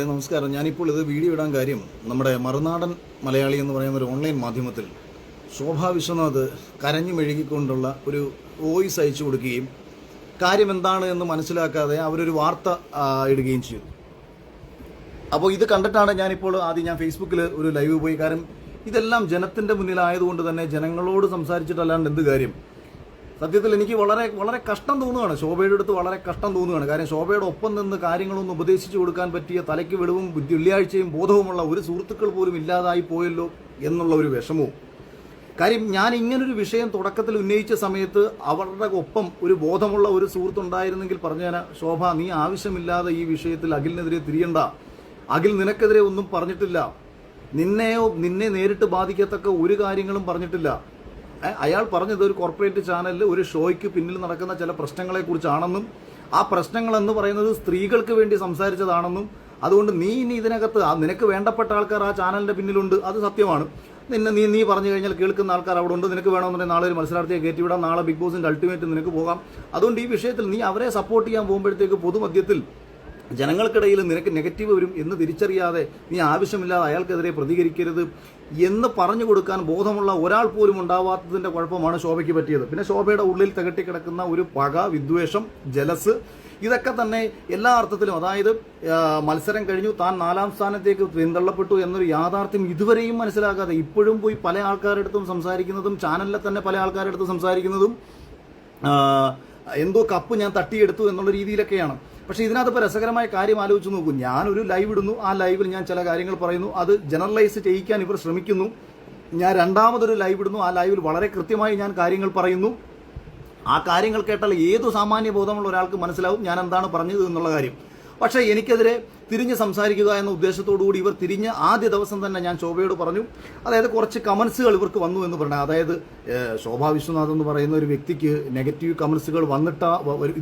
നമസ്കാരം. ഞാനിപ്പോൾ ഇത് വീഡിയോ ഇടാൻ കാര്യം നമ്മുടെ മറുനാടൻ മലയാളി എന്ന് പറയുന്ന ഒരു ഓൺലൈൻ മാധ്യമത്തിൽ ശോഭാ വിശ്വനാഥ് കരഞ്ഞു മെഴുകിക്കൊണ്ടുള്ള ഒരു വോയിസ് അയച്ചു കൊടുക്കുകയും കാര്യം എന്താണ് എന്ന് മനസ്സിലാക്കാതെ അവരൊരു വാർത്ത ഇടുകയും ചെയ്തു. അപ്പോൾ ഇത് കണ്ടിട്ടാണ് ഞാനിപ്പോൾ ആദ്യം ഞാൻ ഫേസ്ബുക്കിൽ ഒരു ലൈവ് പോയി. കാരണം ഇതെല്ലാം ജനത്തിന്റെ മുന്നിലായതുകൊണ്ട് തന്നെ ജനങ്ങളോട് സംസാരിച്ചിട്ടല്ലാണ്ട് എന്ത് കാര്യം? സത്യത്തിൽ എനിക്ക് വളരെ വളരെ കഷ്ടം തോന്നുകയാണ്. ശോഭയുടെ അടുത്ത് വളരെ കഷ്ടം തോന്നുകയാണ്. കാര്യം ശോഭയുടെ ഒപ്പം നിന്ന് കാര്യങ്ങളൊന്നും ഉപദേശിച്ചു കൊടുക്കാൻ പറ്റിയ തലയ്ക്ക് വെളിവും വെള്ളിയാഴ്ചയും ബോധവുമുള്ള ഒരു സുഹൃത്തുക്കൾ പോലും ഇല്ലാതായി പോയല്ലോ എന്നുള്ള ഒരു വിഷമവും. കാര്യം ഞാൻ ഇങ്ങനൊരു വിഷയം തുടക്കത്തിൽ ഉന്നയിച്ച സമയത്ത് അവരുടെ ഒപ്പം ഒരു ബോധമുള്ള ഒരു സുഹൃത്തുണ്ടായിരുന്നെങ്കിൽ പറഞ്ഞു ഞാൻ ശോഭ നീ ആവശ്യമില്ലാതെ ഈ വിഷയത്തിൽ അഖിലിനെതിരെ തിരിയണ്ട. അഖിൽ നിനക്കെതിരെ ഒന്നും പറഞ്ഞിട്ടില്ല. നിന്നെയോ നിന്നെ നേരിട്ട് ബാധിക്കത്തക്ക ഒരു കാര്യങ്ങളും പറഞ്ഞിട്ടില്ല. അയാൾ പറഞ്ഞത് ഒരു കോർപ്പറേറ്റ് ചാനലിൽ ഒരു ഷോയ്ക്ക് പിന്നിൽ നടക്കുന്ന ചില പ്രശ്നങ്ങളെക്കുറിച്ചാണെന്നും ആ പ്രശ്നങ്ങൾ എന്ന് പറയുന്നത് സ്ത്രീകൾക്ക് വേണ്ടി സംസാരിച്ചതാണെന്നും അതുകൊണ്ട് നീ ഇനി ഇതിനകത്ത് നിനക്ക് വേണ്ടപ്പെട്ട ആൾക്കാർ ആ ചാനലിന്റെ പിന്നിലുണ്ട് അത് സത്യമാണ്. നിന്നെ നീ നീ പറഞ്ഞു കഴിഞ്ഞാൽ കേൾക്കുന്ന ആൾക്കാർ അവിടെ ഉണ്ട് നിനക്ക് വേണമെന്നുണ്ടെങ്കിൽ നാളെ ഒരു മത്സരാർത്ഥിയെ കയറ്റിവിടാം നാളെ ബിഗ് ബോസിന്റെ അൾട്ടിമേറ്റ് നിനക്ക് പോകാം. അതുകൊണ്ട് ഈ വിഷയത്തിൽ നീ അവരെ സപ്പോർട്ട് ചെയ്യാൻ പോകുമ്പോഴത്തേക്ക് പൊതുമധ്യത്തിൽ ജനങ്ങൾക്കിടയിൽ നിനക്ക് നെഗറ്റീവ് വരും എന്ന് തിരിച്ചറിയാതെ നീ ആവശ്യമില്ലാതെ അയാൾക്കെതിരെ പ്രതികരിക്കരുത് എന്ന് പറഞ്ഞു കൊടുക്കാൻ ബോധമുള്ള ഒരാൾ പോലും ഉണ്ടാവാത്തതിന്റെ കുഴപ്പമാണ് ശോഭയ്ക്ക് പറ്റിയത്. പിന്നെ ശോഭയുടെ ഉള്ളിൽ കിടക്കുന്ന ഒരു പക വിദ്വേഷം ജലസ് ഇതൊക്കെ തന്നെ എല്ലാ അർത്ഥത്തിലും അതായത് മത്സരം കഴിഞ്ഞു താൻ നാലാം സ്ഥാനത്തേക്ക് പിന്തള്ളപ്പെട്ടു എന്നൊരു യാഥാർത്ഥ്യം ഇതുവരെയും മനസ്സിലാക്കാതെ ഇപ്പോഴും പോയി പല ആൾക്കാരുടെ അടുത്തും സംസാരിക്കുന്നതും ചാനലിലെ തന്നെ പല ആൾക്കാരുടെ അടുത്തും സംസാരിക്കുന്നതും എന്തോ കപ്പ് ഞാൻ തട്ടിയെടുത്തു എന്നുള്ള രീതിയിലൊക്കെയാണ്. പക്ഷേ ഇതിനകത്ത് ഇപ്പോൾ രസകരമായ കാര്യം ആലോചിച്ച് നോക്കൂ. ഞാനൊരു ലൈവ് ഇടുന്നു. ആ ലൈവിൽ ഞാൻ ചില കാര്യങ്ങൾ പറയുന്നു. അത് ജനറലൈസ് ചെയ്യിക്കാൻ ഇവർ ശ്രമിക്കുന്നു. ഞാൻ രണ്ടാമതൊരു ലൈവ് ഇടുന്നു. ആ ലൈവിൽ വളരെ കൃത്യമായി ഞാൻ കാര്യങ്ങൾ പറയുന്നു. ആ കാര്യങ്ങൾ കേട്ടാൽ ഏതു സാമാന്യ ബോധമുള്ള ഒരാൾക്ക് മനസ്സിലാവും. ഞാൻ എന്താണ് പറഞ്ഞത് എന്നുള്ള കാര്യം. പക്ഷേ എനിക്കെതിരെ തിരിഞ്ഞ് സംസാരിക്കുക എന്ന ഉദ്ദേശത്തോടുകൂടി ഇവർ തിരിഞ്ഞ് ആദ്യ ദിവസം തന്നെ ഞാൻ ശോഭയോട് പറഞ്ഞു. അതായത് കുറച്ച് കമൻസുകൾ ഇവർക്ക് വന്നു എന്ന് പറഞ്ഞു. അതായത് ശോഭ വിശ്വനാഥ് എന്ന് പറയുന്ന ഒരു വ്യക്തിക്ക് നെഗറ്റീവ് കമൻസുകൾ വന്നിട്ട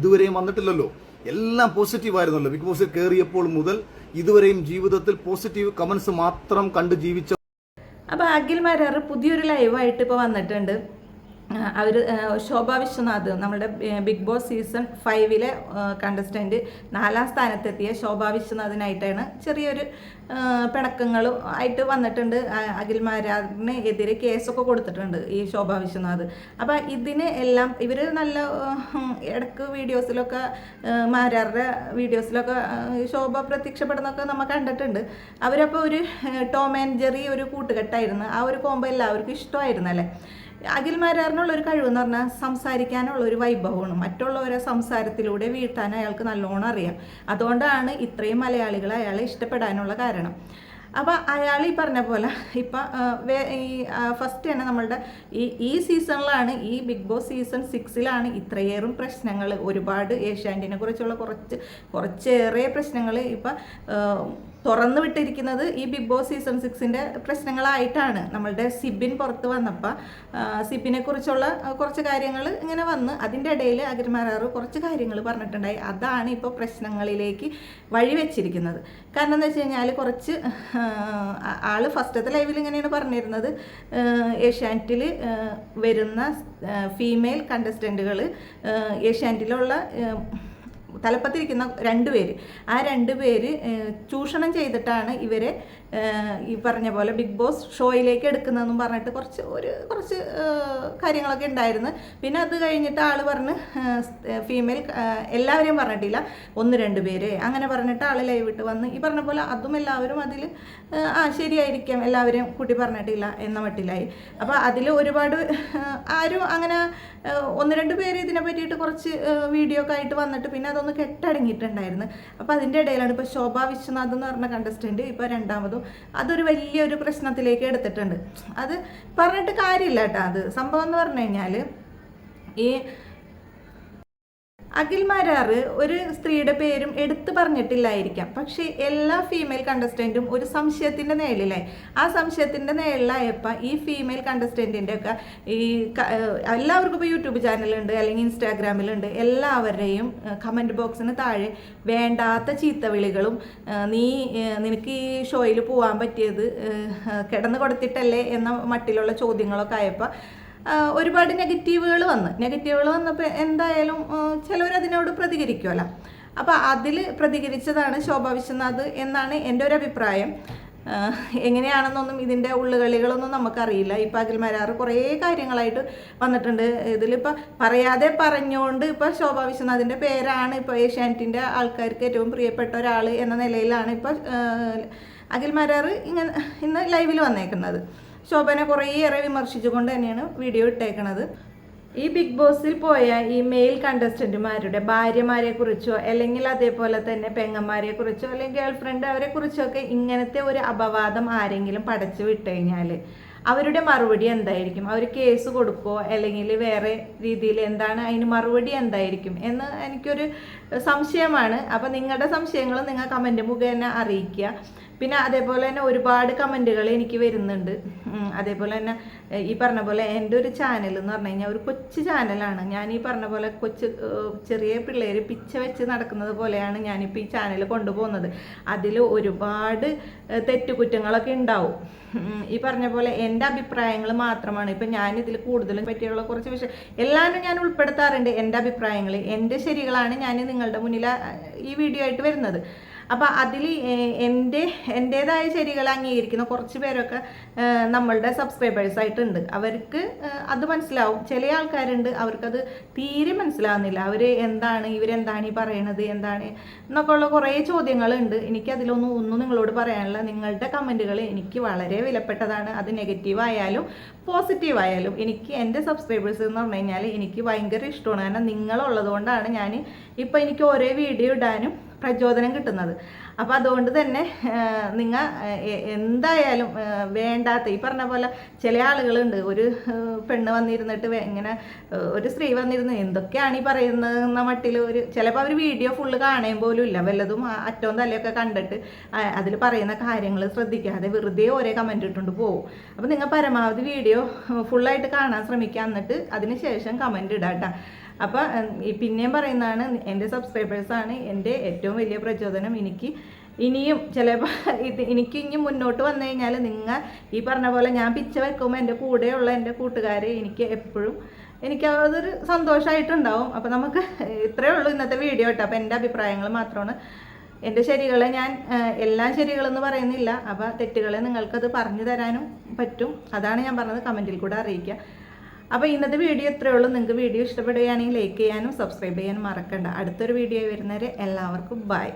ഇതുവരെയും വന്നിട്ടില്ലല്ലോ. എല്ലാം പോസിറ്റീവ് ആയിരുന്നല്ലോ. ബിഗ് ബോസിൽ കയറിയപ്പോൾ മുതൽ ഇതുവരെയും ജീവിതത്തിൽ പോസിറ്റീവ് കമൻസ് മാത്രം കണ്ട് ജീവിച്ച അപ്പോൾ അഖിൽ മരാർ പുതിയൊരു ലൈവായിട്ട് ഇപ്പോൾ വന്നിട്ടുണ്ട്. അവർ ശോഭ വിശ്വനാഥ് നമ്മുടെ ബിഗ് ബോസ് സീസൺ ഫൈവിലെ കണ്ടസ്റ്റന്റ് നാലാം സ്ഥാനത്തെത്തിയ ശോഭ വിശ്വനാഥിനായിട്ടാണ് ചെറിയൊരു പിണക്കങ്ങളും ആയിട്ട് വന്നിട്ടുണ്ട്. അ- അഖിൽ മാരാറിന് എതിരെ കേസൊക്കെ കൊടുത്തിട്ടുണ്ട് ഈ ശോഭ വിശ്വനാഥ്. അപ്പോൾ ഇതിന് എല്ലാം ഇവർ നല്ല ഇടയ്ക്ക് വീഡിയോസിലൊക്കെ മാരാറുടെ വീഡിയോസിലൊക്കെ ശോഭ പ്രത്യക്ഷപ്പെടുന്നൊക്കെ നമ്മൾ കണ്ടിട്ടുണ്ട്. അവരപ്പോൾ ഒരു ടോം ആൻഡ് ജെറി ഒരു കൂട്ടുകെട്ടായിരുന്നു. ആ ഒരു കോമ്പോ എല്ലാവർക്കും ഇഷ്ടമായിരുന്നല്ലേ? അഖിൽ മാരാറിനുള്ള ഒരു കഴിവെന്ന് പറഞ്ഞാൽ സംസാരിക്കാനുള്ള ഒരു വൈഭവമാണ്. മറ്റുള്ളവരെ സംസാരത്തിലൂടെ വീഴ്ത്താൻ അയാൾക്ക് നല്ലോണം അറിയാം. അതുകൊണ്ടാണ് ഇത്രയും മലയാളികൾ അയാളെ ഇഷ്ടപ്പെടാനുള്ള കാരണം. അപ്പോൾ അയാൾ ഈ പറഞ്ഞ പോലെ ഇപ്പം ഈ ഫസ്റ്റ് തന്നെ നമ്മളുടെ ഈ ഈ സീസണിലാണ് ഈ ബിഗ് ബോസ് സീസൺ സിക്സിലാണ് ഇത്രയേറും പ്രശ്നങ്ങൾ ഒരുപാട് ഏഷ്യാന്റിനെ കുറിച്ചുള്ള കുറച്ച് കുറച്ചേറെ പ്രശ്നങ്ങൾ ഇപ്പം തുറന്നു വിട്ടിരിക്കുന്നത് ഈ ബിഗ് ബോസ് സീസൺ സിക്സിന്റെ പ്രശ്നങ്ങളായിട്ടാണ് നമ്മളുടെ സിബിൻ പുറത്ത് വന്നപ്പോൾ സിബിനെ കുറിച്ചുള്ള കുറച്ച് കാര്യങ്ങൾ ഇങ്ങനെ വന്ന് അതിന്റെ ഇടയിൽ അഗ്രമാരാറ് കുറച്ച് കാര്യങ്ങൾ പറഞ്ഞിട്ടുണ്ടായി. അതാണ് ഇപ്പോൾ പ്രശ്നങ്ങളിലേക്ക് വഴിവെച്ചിരിക്കുന്നത് കാരണം എന്താ വെച്ച് കഴിഞ്ഞാൽ കുറച്ച് ആൾ ഫസ്റ്റത്തെ ലൈവിൽ ഇങ്ങനെയാണ് പറഞ്ഞിരുന്നത്. ഏഷ്യാനെറ്റിൽ വരുന്ന ഫീമെയിൽ കണ്ടസ്റ്റന്റുകൾ ഏഷ്യാനെറ്റിലുള്ള തലപ്പത്തിരിക്കുന്ന രണ്ടുപേര് ആ രണ്ടുപേര് പേര് ചൂഷണം ചെയ്തിട്ടാണ് ഇവരെ ഈ പറഞ്ഞ പോലെ ബിഗ് ബോസ് ഷോയിലേക്ക് എടുക്കുന്നതെന്നും പറഞ്ഞിട്ട് കുറച്ച് ഒരു കുറച്ച് കാര്യങ്ങളൊക്കെ ഉണ്ടായിരുന്നു. പിന്നെ അത് കഴിഞ്ഞിട്ട് ആൾ പറഞ്ഞ് ഫീമെയിൽ എല്ലാവരെയും പറഞ്ഞിട്ടില്ല. ഒന്ന് രണ്ട് പേര്. അങ്ങനെ പറഞ്ഞിട്ട് ആൾ ലൈവ് ഇട്ട് വന്ന് ഈ പറഞ്ഞ പോലെ അതും എല്ലാവരും അതിൽ ആ ശരിയായിരിക്കാം. എല്ലാവരെയും കൂട്ടി പറഞ്ഞിട്ടില്ല എന്ന മട്ടിലായി. അപ്പോൾ അതിൽ ഒരുപാട് ആരും അങ്ങനെ ഒന്ന് രണ്ട് പേര് ഇതിനെ പറ്റിയിട്ട് കുറച്ച് വീഡിയോ ഒക്കെ ആയിട്ട് വന്നിട്ട് പിന്നെ അതൊന്ന് കെട്ടടങ്ങിയിട്ടുണ്ടായിരുന്നു. അപ്പോൾ അതിന്റെ ഇടയിലാണ് ഇപ്പോൾ ശോഭ വിശ്വനാഥ് എന്ന് പറഞ്ഞ കണ്ടസ്റ്റന്റ് ഇപ്പോൾ രണ്ടാമതും അതൊരു വലിയൊരു പ്രശ്നത്തിലേക്ക് എടുത്തിട്ടുണ്ട്. അത് പറഞ്ഞിട്ട് കാര്യമില്ല കേട്ടോ അത്. സംഭവം എന്ന് പറഞ്ഞു കഴിഞ്ഞാൽ ഈ അഖിൽ മരാറ് ഒരു സ്ത്രീയുടെ പേരും എടുത്തു പറഞ്ഞിട്ടില്ലായിരിക്കാം. പക്ഷേ എല്ലാ ഫീമെയിൽ കണ്ടസ്റ്റന്റും ഒരു സംശയത്തിന്റെ നേളിലായി ആ സംശയത്തിന്റെ നേളിലായപ്പോൾ ഈ ഫീമെയിൽ കണ്ടസ്റ്റന്റിന്റെ ഒക്കെ ഈ എല്ലാവർക്കും ഇപ്പോൾ യൂട്യൂബ് ചാനലുണ്ട് അല്ലെങ്കിൽ ഇൻസ്റ്റാഗ്രാമിലുണ്ട്. എല്ലാവരുടെയും കമന്റ് ബോക്സിന് താഴെ വേണ്ടാത്ത ചീത്തവിളികളും വിളികളും നീ നിനക്ക് ഈ ഷോയിൽ പോകാൻ പറ്റിയത് കിടന്ന് കൊടുത്തിട്ടല്ലേ എന്ന മട്ടിലുള്ള ചോദ്യങ്ങളൊക്കെ ആയപ്പോൾ ഒരുപാട് നെഗറ്റീവുകൾ വന്ന്. നെഗറ്റീവുകൾ വന്നപ്പോൾ എന്തായാലും ചിലവർ അതിനോട് പ്രതികരിക്കുമല്ലോ അപ്പോൾ അതിൽ പ്രതികരിച്ചതാണ് ശോഭ വിശ്വനാഥ് എന്നാണ് എന്റെ ഒരു അഭിപ്രായം. എങ്ങനെയാണെന്നൊന്നും ഇതിന്റെ ഉള്ളുകളികളൊന്നും നമുക്കറിയില്ല. ഇപ്പം അഖിൽമാരാറ് കുറേ കാര്യങ്ങളായിട്ട് വന്നിട്ടുണ്ട്. ഇതിലിപ്പോൾ പറയാതെ പറഞ്ഞുകൊണ്ട് ഇപ്പോൾ ശോഭ വിശ്വനാഥിന്റെ പേരാണ് ഇപ്പോൾ ഏഷ്യാനെറ്റിന്റെ ആൾക്കാർക്ക് ഏറ്റവും പ്രിയപ്പെട്ട ഒരാൾ എന്ന നിലയിലാണ് ഇപ്പോൾ അഖിൽ മരാറ് ഇങ്ങനെ ഇന്ന് ലൈവിൽ വന്നേക്കുന്നത്. ശോഭനെ കുറേയേറെ വിമർശിച്ചുകൊണ്ട് തന്നെയാണ് വീഡിയോ ഇട്ടേക്കണത്. ഈ ബിഗ് ബോസിൽ പോയ ഈ മെയിൽ കണ്ടസ്റ്റന്റുമാരുടെ ഭാര്യമാരെ കുറിച്ചോ അല്ലെങ്കിൽ അതേപോലെ തന്നെ പെങ്ങന്മാരെ കുറിച്ചോ അല്ലെങ്കിൽ ഗേൾ ഫ്രണ്ട് അവരെ കുറിച്ചൊക്കെ ഇങ്ങനത്തെ ഒരു അപവാദം ആരെങ്കിലും പടച്ചു വിട്ടു കഴിഞ്ഞാൽ അവരുടെ മറുപടി എന്തായിരിക്കും? അവർ കേസ് കൊടുക്കുമോ അല്ലെങ്കിൽ വേറെ രീതിയിൽ എന്താണ് അതിന് മറുപടി എന്തായിരിക്കും? എന്ന് എനിക്കൊരു സംശയമാണ്. അപ്പോൾ നിങ്ങളുടെ സംശയങ്ങൾ നിങ്ങൾ കമന്റ് മുഖേന അറിയിക്കുക. പിന്നെ അതേപോലെ തന്നെ ഒരുപാട് കമന്റുകൾ എനിക്ക് വരുന്നുണ്ട്. അതേപോലെ തന്നെ ഈ പറഞ്ഞ പോലെ എന്റെ ഒരു ചാനൽ എന്ന് പറഞ്ഞു കഴിഞ്ഞാൽ ഒരു കൊച്ചു ചാനലാണ് ഞാൻ ഈ പറഞ്ഞ പോലെ കൊച്ചു ചെറിയ പിള്ളേർ പിച്ച വെച്ച് നടക്കുന്നത് പോലെയാണ് ഞാനിപ്പോൾ ഈ ചാനൽ കൊണ്ടുപോകുന്നത്. അതിൽ ഒരുപാട് തെറ്റുകുറ്റങ്ങളൊക്കെ ഉണ്ടാവും. ഈ പറഞ്ഞ പോലെ എന്റെ അഭിപ്രായങ്ങൾ മാത്രമാണ്. ഇപ്പം ഞാൻ ഇതിൽ കൂടുതലും പറ്റിയുള്ള കുറച്ച് വിഷയം എല്ലാവരും ഞാൻ ഉൾപ്പെടുത്താറുണ്ട് എന്റെ അഭിപ്രായങ്ങൾ. എന്റെ ശരികളാണ് ഞാൻ നിങ്ങളുടെ മുന്നിൽ ഈ വീഡിയോ ആയിട്ട് വരുന്നത്. അപ്പോൾ അതിൽ എന്റെ എന്റേതായ ശരികൾ അംഗീകരിക്കുന്ന കുറച്ച് പേരൊക്കെ നമ്മളുടെ സബ്സ്ക്രൈബേഴ്സ് ആയിട്ടുണ്ട്. അവർക്ക് അത് മനസ്സിലാവും. ചില ആൾക്കാരുണ്ട് അവർക്കത് തീരെ മനസ്സിലാവുന്നില്ല. അവർ എന്താണ് ഇവരെന്താണ് ഈ പറയണത് എന്താണ് എന്നൊക്കെ ഉള്ള കുറേ ചോദ്യങ്ങളുണ്ട്. എനിക്ക് അതിലൊന്നും ഒന്നും നിങ്ങളോട് പറയാനുള്ള നിങ്ങളുടെ കമന്റുകൾ എനിക്ക് വളരെ വിലപ്പെട്ടതാണ്. അത് നെഗറ്റീവ് ആയാലും പോസിറ്റീവ് ആയാലും എനിക്ക് എന്റെ സബ്സ്ക്രൈബേഴ്സ് എന്ന് പറഞ്ഞു കഴിഞ്ഞാൽ എനിക്ക് ഭയങ്കര ഇഷ്ടമാണ്. കാരണം നിങ്ങളുള്ളത് കൊണ്ടാണ് ഞാൻ ഇപ്പോൾ എനിക്ക് ഓരോ വീഡിയോ ഇടാനും പ്രചോദനം കിട്ടുന്നത്. അപ്പോൾ അതുകൊണ്ട് തന്നെ നിങ്ങൾ എന്തായാലും വേണ്ടാത്ത ഈ പറഞ്ഞ പോലെ ചില ആളുകളുണ്ട്. ഒരു പെണ്ണ് വന്നിരുന്നിട്ട് ഇങ്ങനെ ഒരു സ്ത്രീ വന്നിരുന്ന്. എന്തൊക്കെയാണ് ഈ പറയുന്നത് എന്ന മട്ടിൽ ഒരു ചിലപ്പോൾ അവർ വീഡിയോ ഫുള്ള് കാണാൻ പോലും ഇല്ല. വല്ലതും അറ്റവും തലയൊക്കെ കണ്ടിട്ട് അതിൽ പറയുന്ന കാര്യങ്ങൾ ശ്രദ്ധിക്കാതെ വെറുതെ ഒരേ കമന്റ് ഇട്ടുകൊണ്ട് പോകും. അപ്പോൾ നിങ്ങൾ പരമാവധി വീഡിയോ ഫുള്ളായിട്ട് കാണാൻ ശ്രമിക്കുക എന്നിട്ട് അതിന് ശേഷം കമന്റ് ഇടാം കേട്ടോ അപ്പോൾ പിന്നെയും പറയുന്നതാണ് എന്റെ സബ്സ്ക്രൈബേഴ്സാണ് എന്റെ ഏറ്റവും വലിയ പ്രചോദനം. എനിക്ക് ഇനിയും ചിലപ്പോൾ ഇത് എനിക്ക് ഇനി മുന്നോട്ട് വന്നു കഴിഞ്ഞാൽ നിങ്ങൾ ഈ പറഞ്ഞ പോലെ ഞാൻ പിച്ച വെക്കുമ്പോൾ എന്റെ കൂടെയുള്ള എന്റെ കൂട്ടുകാരെ എനിക്ക് എപ്പോഴും എനിക്ക് അതൊരു സന്തോഷമായിട്ടുണ്ടാവും അപ്പോൾ നമുക്ക് ഇത്രയേ ഉള്ളൂ ഇന്നത്തെ വീഡിയോ കേട്ടോ. അപ്പോൾ എന്റെ അഭിപ്രായങ്ങൾ മാത്രമാണ്. എന്റെ ശരികളെ ഞാൻ എല്ലാം ശരികളെന്ന് പറയുന്നില്ല. അപ്പോൾ തെറ്റുകളെ നിങ്ങൾക്കത് പറഞ്ഞു തരാനും പറ്റും. അതാണ് ഞാൻ പറഞ്ഞത്. കമന്റിൽ കൂടെ അറിയിക്കുക അപ്പോൾ ഇന്നത്തെ വീഡിയോ ഇത്രയേ ഉള്ളൂ. നിങ്ങൾക്ക് വീഡിയോ ഇഷ്ടപ്പെടുകയാണെങ്കിൽ ലൈക്ക് ചെയ്യാനും സബ്സ്ക്രൈബ് ചെയ്യാനും മറക്കണ്ട. അടുത്തൊരു വീഡിയോ വരുന്നവരെ എല്ലാവർക്കും ബൈ